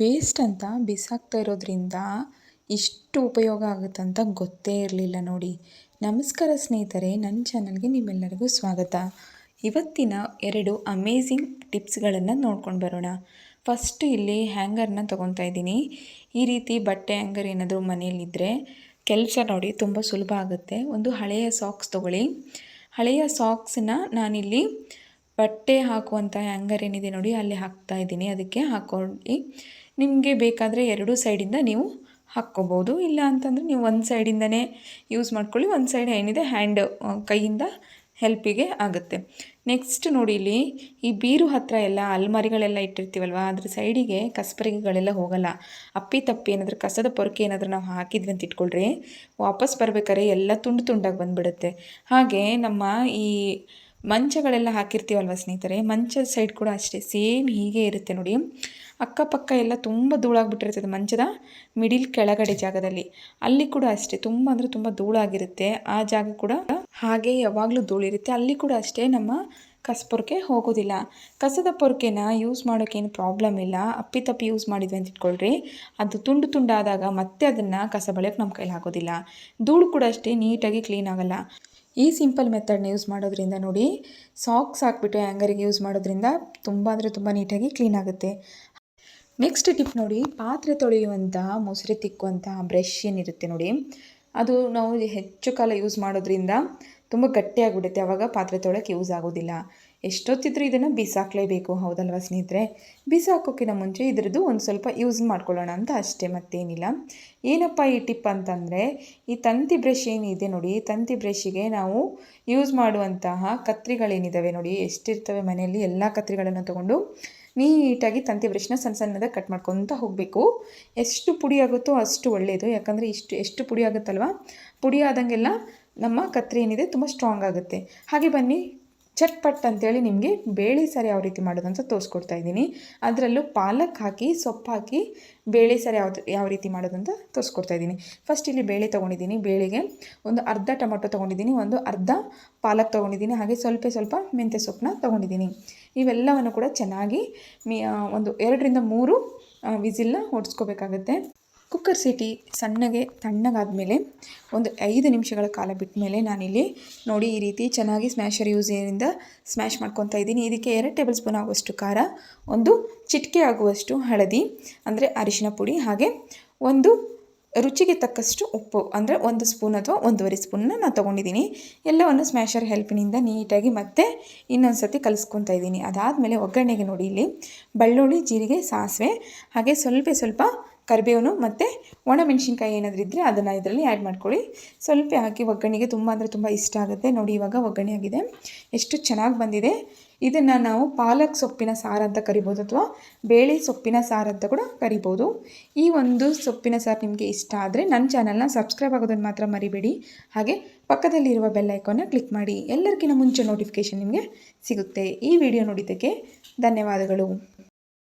Waste ಅಂತ ಬಿಸಾಕ್ತಾ ಇರೋದ್ರಿಂದ ಇಷ್ಟು ಉಪಯೋಗ ಆಗುತ್ತಂತ ಗೊತ್ತೇ ಇರಲಿಲ್ಲ ನೋಡಿ. ನಮಸ್ಕಾರ ಸ್ನೇಹಿತರೆ, ನನ್ನ ಚಾನಲ್ಗೆ ನಿಮ್ಮೆಲ್ಲರಿಗೂ ಸ್ವಾಗತ. ಇವತ್ತಿನ ಎರಡು ಅಮೇಝಿಂಗ್ ಟಿಪ್ಸ್ಗಳನ್ನು ನೋಡ್ಕೊಂಡು ಬರೋಣ. ಫಸ್ಟ್ ಇಲ್ಲಿ ಹ್ಯಾಂಗರ್ನ ತೊಗೊತಾ ಇದ್ದೀನಿ. ಈ ರೀತಿ ಬಟ್ಟೆ ಹ್ಯಾಂಗರ್ ಏನಾದರೂ ಮನೆಯಲ್ಲಿದ್ದರೆ ಕೆಲಸ ನೋಡಿ ತುಂಬ ಸುಲಭ ಆಗುತ್ತೆ. ಒಂದು ಹಳೆಯ ಸಾಕ್ಸ್ ತೊಗೊಳ್ಳಿ. ಹಳೆಯ ಸಾಕ್ಸನ್ನ ನಾನಿಲ್ಲಿ ಬಟ್ಟೆ ಹಾಕುವಂಥ ಹ್ಯಾಂಗರ್ ಏನಿದೆ ನೋಡಿ, ಅಲ್ಲಿ ಹಾಕ್ತಾ ಇದ್ದೀನಿ. ಅದಕ್ಕೆ ಹಾಕೊಂಡು ನಿಮಗೆ ಬೇಕಾದರೆ ಎರಡೂ ಸೈಡಿಂದ ನೀವು ಹಾಕ್ಕೋಬೋದು. ಇಲ್ಲ ಅಂತಂದರೆ ನೀವು ಒಂದು ಸೈಡಿಂದನೇ ಯೂಸ್ ಮಾಡ್ಕೊಳ್ಳಿ, ಒಂದು ಸೈಡ್ ಏನಿದೆ ಹ್ಯಾಂಡ್ ಕೈಯಿಂದ ಹೆಲ್ಪಿಗೆ ಆಗುತ್ತೆ. ನೆಕ್ಸ್ಟ್ ನೋಡಿ ಇಲ್ಲಿ ಈ ಬೀರು ಹತ್ತಿರ ಎಲ್ಲ ಅಲ್ಮಾರಿಗಳೆಲ್ಲ ಇಟ್ಟಿರ್ತೀವಲ್ವ, ಅದ್ರ ಸೈಡಿಗೆ ಕಸ್ಪರಿಗೆಗಳೆಲ್ಲ ಹೋಗಲ್ಲ. ಅಪ್ಪಿ ತಪ್ಪಿ ಏನಾದರೂ ಕಸದ ಪೊರಕೆ ಏನಾದರೂ ನಾವು ಹಾಕಿದ್ವಿ ಅಂತ ಇಟ್ಕೊಳ್ರಿ, ವಾಪಸ್ ಬರ್ಬೇಕಾದ್ರೆ ಎಲ್ಲ ತುಂಡು ತುಂಡಾಗಿ ಬಂದುಬಿಡುತ್ತೆ. ಹಾಗೆ ನಮ್ಮ ಈ ಮಂಚಗಳೆಲ್ಲ ಹಾಕಿರ್ತೀವಲ್ವ ಸ್ನೇಹಿತರೆ? ಮಂಚದ ಸೈಡ್ ಕೂಡ ಅಷ್ಟೇ ಸೇಮ್ ಹೀಗೆ ಇರುತ್ತೆ ನೋಡಿ. ಅಕ್ಕಪಕ್ಕ ಎಲ್ಲ ತುಂಬ ಧೂಳಾಗ್ಬಿಟ್ಟಿರ್ತದೆ ಮಂಚದ ಮಿಡಿಲ್ ಕೆಳಗಡೆ ಜಾಗದಲ್ಲಿ. ಅಲ್ಲಿ ಕೂಡ ಅಷ್ಟೇ, ತುಂಬ ಅಂದರೆ ತುಂಬ ಧೂಳಾಗಿರುತ್ತೆ. ಆ ಜಾಗ ಕೂಡ ಹಾಗೆ ಯಾವಾಗಲೂ ಧೂಳಿರುತ್ತೆ. ಅಲ್ಲಿ ಕೂಡ ಅಷ್ಟೇ ನಮ್ಮ ಕಸಪೊರಕೆ ಹೋಗೋದಿಲ್ಲ. ಕಸದ ಪೊರಕೆನ ಯೂಸ್ ಮಾಡೋಕ್ಕೇನು ಪ್ರಾಬ್ಲಮ್ ಇಲ್ಲ. ಅಪ್ಪಿ ತಪ್ಪಿ ಯೂಸ್ ಮಾಡಿದ್ವಿ ಅಂತ ಇಟ್ಕೊಳ್ರಿ. ಅದು ತುಂಡು ತುಂಡಾದಾಗ ಮತ್ತೆ ಅದನ್ನು ಕಸ ಬಳಿಯೋಕ್ಕೆ ನಮ್ಮ ಕೈಲಿ ಆಗೋದಿಲ್ಲ. ಧೂಳು ಕೂಡ ಅಷ್ಟೇ ನೀಟಾಗಿ ಕ್ಲೀನ್ ಆಗೋಲ್ಲ. ಈ ಸಿಂಪಲ್ ಮೆಥಡ್ನ ಯೂಸ್ ಮಾಡೋದ್ರಿಂದ ನೋಡಿ ಸಾಕ್ಸ್ ಹಾಕ್ಬಿಟ್ಟು ಹ್ಯಾಂಗರಿಗೆ ಯೂಸ್ ಮಾಡೋದ್ರಿಂದ ತುಂಬ ಅಂದರೆ ತುಂಬ ನೀಟಾಗಿ ಕ್ಲೀನ್ ಆಗುತ್ತೆ. ನೆಕ್ಸ್ಟ್ ಟಿಪ್ ನೋಡಿ, ಪಾತ್ರೆ ತೊಳೆಯುವಂಥ ಮೊಸರು ತಿಕ್ಕುವಂತಹ ಬ್ರಷ್ ಏನಿರುತ್ತೆ ನೋಡಿ, ಅದು ನಾವು ಹೆಚ್ಚು ಕಾಲ ಯೂಸ್ ಮಾಡೋದ್ರಿಂದ ತುಂಬ ಗಟ್ಟಿಯಾಗಿಬಿಡುತ್ತೆ. ಆವಾಗ ಪಾತ್ರೆ ತೊಳೋಕೆ ಯೂಸ್ ಆಗೋದಿಲ್ಲ. ಎಷ್ಟೊತ್ತಿದ್ರೂ ಇದನ್ನು ಬಿಸಾಕಲೇಬೇಕು. ಹೌದಲ್ವಾ ಸ್ನೇಹಿತರೆ? ಬಿಸಾಕೋಕ್ಕಿಂತ ಮುಂಚೆ ಇದರದ್ದು ಒಂದು ಸ್ವಲ್ಪ ಯೂಸ್ ಮಾಡ್ಕೊಳ್ಳೋಣ ಅಂತ ಅಷ್ಟೇ, ಮತ್ತೇನಿಲ್ಲ. ಏನಪ್ಪ ಈ ಟಿಪ್ ಅಂತಂದರೆ, ಈ ತಂತಿ ಬ್ರಷ್ ಏನಿದೆ ನೋಡಿ ತಂತಿ ಬ್ರಷ್ಗೆ ನಾವು ಯೂಸ್ ಮಾಡುವಂತಹ ಕತ್ರಿಗಳೇನಿದ್ದಾವೆ ನೋಡಿ, ಎಷ್ಟಿರ್ತವೆ ಮನೆಯಲ್ಲಿ ಎಲ್ಲ ಕತ್ರಿಗಳನ್ನು ತೊಗೊಂಡು ನೀಟಾಗಿ ತಂತಿ ಬ್ರಷ್ನ ಸಣ್ಣ ಸಣ್ಣದಾಗಿ ಕಟ್ ಮಾಡ್ಕೊತ ಹೋಗಬೇಕು. ಎಷ್ಟು ಪುಡಿ ಆಗುತ್ತೋ ಅಷ್ಟು ಒಳ್ಳೆಯದು ಯಾಕಂದರೆ ಇಷ್ಟು, ಎಷ್ಟು ಪುಡಿ ಪುಡಿಯಾದಂಗೆಲ್ಲ ನಮ್ಮ ಕತ್ರಿ ಏನಿದೆ ತುಂಬ ಸ್ಟ್ರಾಂಗ್ ಆಗುತ್ತೆ. ಹಾಗೆ ಬನ್ನಿ, ಚಟ್ಪಟ್ ಅಂತೇಳಿ ನಿಮಗೆ ಬೇಳೆ ಸಾರು ಯಾವ ರೀತಿ ಮಾಡೋದು ಅಂತ ತೋರಿಸ್ಕೊಡ್ತಾ ಇದ್ದೀನಿ. ಅದರಲ್ಲೂ ಪಾಲಕ್ ಹಾಕಿ, ಸೊಪ್ಪು ಹಾಕಿ ಬೇಳೆ ಸಾರು ಯಾವ್ದು, ಯಾವ ರೀತಿ ಮಾಡೋದು ಅಂತ ತೋರಿಸ್ಕೊಡ್ತಾ ಇದ್ದೀನಿ. ಫಸ್ಟ್ ಇಲ್ಲಿ ಬೇಳೆ ತೊಗೊಂಡಿದ್ದೀನಿ, ಬೇಳೆಗೆ ಒಂದು ಅರ್ಧ ಟೊಮೊಟೊ ತೊಗೊಂಡಿದ್ದೀನಿ, ಒಂದು ಅರ್ಧ ಪಾಲಕ್ ತೊಗೊಂಡಿದ್ದೀನಿ, ಹಾಗೆ ಸ್ವಲ್ಪ ಸ್ವಲ್ಪ ಮೆಂತ್ಯ ಸೊಪ್ಪನ್ನ ತೊಗೊಂಡಿದ್ದೀನಿ. ಇವೆಲ್ಲವನ್ನು ಕೂಡ ಚೆನ್ನಾಗಿ ಒಂದು ಎರಡರಿಂದ ಮೂರು ವಿಸಿಲ್ನ ಹೊಡ್ಸ್ಕೋಬೇಕಾಗತ್ತೆ ಕುಕ್ಕರ್ ಸೀಟಿ ಸಣ್ಣಗೆ ತಣ್ಣಗಾದಮೇಲೆ ಒಂದು ಐದು ನಿಮಿಷಗಳ ಕಾಲ ಬಿಟ್ಟ ಮೇಲೆ ನಾನಿಲ್ಲಿ ನೋಡಿ ಈ ರೀತಿ ಚೆನ್ನಾಗಿ ಸ್ಮ್ಯಾಶರ್ ಯೂಸಿನಿಂದ ಸ್ಮ್ಯಾಶ್ ಮಾಡ್ಕೊತಾ ಇದ್ದೀನಿ. ಇದಕ್ಕೆ ಎರಡು ಟೇಬಲ್ ಸ್ಪೂನ್ ಆಗುವಷ್ಟು ಖಾರ, ಒಂದು ಚಿಟಿಕೆ ಆಗುವಷ್ಟು ಹಳದಿ, ಅಂದರೆ ಅರಿಶಿನ ಪುಡಿ, ಹಾಗೆ ಒಂದು ರುಚಿಗೆ ತಕ್ಕಷ್ಟು ಉಪ್ಪು, ಅಂದರೆ ಒಂದು ಸ್ಪೂನ್ ಅಥವಾ ಒಂದೂವರೆ ಸ್ಪೂನ್ನ ನಾನು ತೊಗೊಂಡಿದ್ದೀನಿ. ಎಲ್ಲವನ್ನು ಸ್ಮ್ಯಾಶರ್ ಹೆಲ್ಪಿನಿಂದ ನೀಟಾಗಿ ಮತ್ತೆ ಇನ್ನೊಂದು ಸರ್ತಿ ಕಲಿಸ್ಕೊತಾ ಇದ್ದೀನಿ. ಅದಾದಮೇಲೆ ಒಗ್ಗರಣೆಗೆ ನೋಡಿ ಇಲ್ಲಿ, ಬೆಳ್ಳುಳ್ಳಿ, ಜೀರಿಗೆ, ಸಾಸಿವೆ, ಹಾಗೆ ಸ್ವಲ್ಪ ಸ್ವಲ್ಪ ಕರಿಬೇವನು ಮತ್ತು ಒಣಮೆಣಸಿನ್ಕಾಯಿ ಏನಾದರೂ ಇದ್ದರೆ ಅದನ್ನು ಇದರಲ್ಲಿ ಆ್ಯಡ್ ಮಾಡ್ಕೊಳ್ಳಿ. ಸ್ವಲ್ಪ ಹಾಕಿ ಒಗ್ಗರಣೆಗೆ ತುಂಬ ಅಂದರೆ ತುಂಬ ಇಷ್ಟ ಆಗುತ್ತೆ. ನೋಡಿ ಇವಾಗ ಒಗ್ಗರಣೆ ಆಗಿದೆ. ಎಷ್ಟು ಚೆನ್ನಾಗಿ ಬಂದಿದೆ. ಇದನ್ನು ನಾವು ಪಾಲಕ್ ಸೊಪ್ಪಿನ ಸಾರು ಅಂತ ಕರಿಬೋದು ಅಥವಾ ಬೇಳೆ ಸೊಪ್ಪಿನ ಸಾರು ಅಂತ ಕೂಡ ಕರಿಬೋದು. ಈ ಒಂದು ಸೊಪ್ಪಿನ ಸಾರು ನಿಮಗೆ ಇಷ್ಟ ಆದರೆ ನನ್ನ ಚಾನಲ್ನ ಸಬ್ಸ್ಕ್ರೈಬ್ ಆಗೋದನ್ನು ಮಾತ್ರ ಮರಿಬೇಡಿ. ಹಾಗೆ ಪಕ್ಕದಲ್ಲಿರುವ ಬೆಲ್ ಐಕಾನ್ನ ಕ್ಲಿಕ್ ಮಾಡಿ. ಎಲ್ಲರಿಗಿಂತ ಮುಂಚೆ ನೋಟಿಫಿಕೇಷನ್ ನಿಮಗೆ ಸಿಗುತ್ತೆ. ಈ ವಿಡಿಯೋ ನೋಡಿದ್ದಕ್ಕೆ ಧನ್ಯವಾದಗಳು.